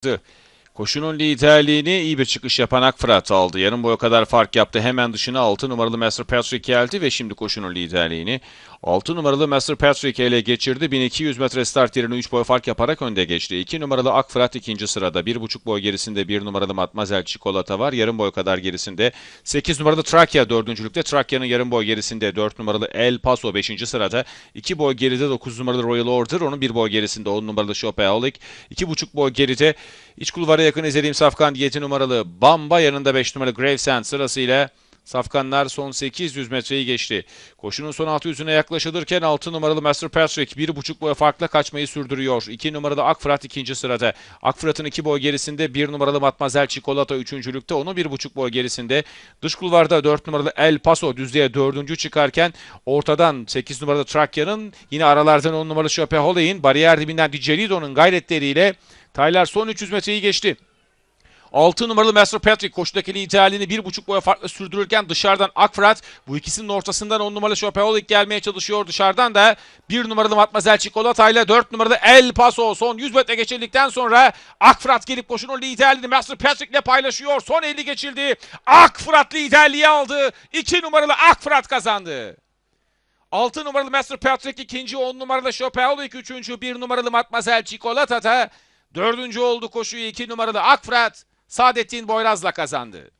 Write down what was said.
对 Koşunun liderliğini iyi bir çıkış yapan Akfırat aldı. Yarım boy kadar fark yaptı. Hemen dışına 6 numaralı Master Patrick geldi ve şimdi koşunun liderliğini 6 numaralı Master Patrick ele geçirdi. 1200 metre start yerine 3 boy fark yaparak önde geçti. 2 numaralı Akfırat ikinci sırada. 1,5 boy gerisinde 1 numaralı Matmazel Çikolata var. Yarım boy kadar gerisinde 8 numaralı Trakya dördüncülükte. Trakya'nın yarım boy gerisinde 4 numaralı El Paso 5. sırada. 2 boy geride 9 numaralı Royal Order. Onun 1 boy gerisinde 10 numaralı Shopaholic. 2,5 boy geride iç kulvara yakın izlediğim Safkan 7 numaralı Bamba yanında 5 numaralı Gravesend sırasıyla Safkanlar son 800 metreyi geçti. Koşunun son 600'üne yaklaşılırken 6 numaralı Master Patrick 1,5 boy farkla kaçmayı sürdürüyor. 2 numaralı Akfırat ikinci sırada. Akfırat'ın 2 boy gerisinde 1 numaralı Matmazel Çikolata üçüncülükte. Onun 1,5 boy gerisinde. Dış kulvarda 4 numaralı El Paso düzlüğe 4. çıkarken ortadan 8 numaralı Trakya'nın yine aralardan 10 numaralı Şöpehole'in bariyer dibinden Dicelido'nun gayretleriyle Taylar son 300 metreyi geçti. 6 numaralı Master Patrick koşudaki liderliğini 1.5 boya farklı sürdürürken dışarıdan Akfrat bu ikisinin ortasından 10 numaralı Şopeholik gelmeye çalışıyor. Dışarıdan da 1 numaralı Matmazel Çikolata ile 4 numaralı El Paso son 100 metre geçildikten sonra Akfrat gelip koşunun liderliğini Master Patrick ile paylaşıyor. Son 50 geçildi. Akfrat liderliği aldı. 2 numaralı Akfrat kazandı. 6 numaralı Master Patrick ikinci, 10 numaralı Şopeholik üçüncü, 1 numaralı Matmazel Çikolata da dördüncü oldu koşuyu 2 numaralı Akfrat Saadettin Boyraz'la kazandı.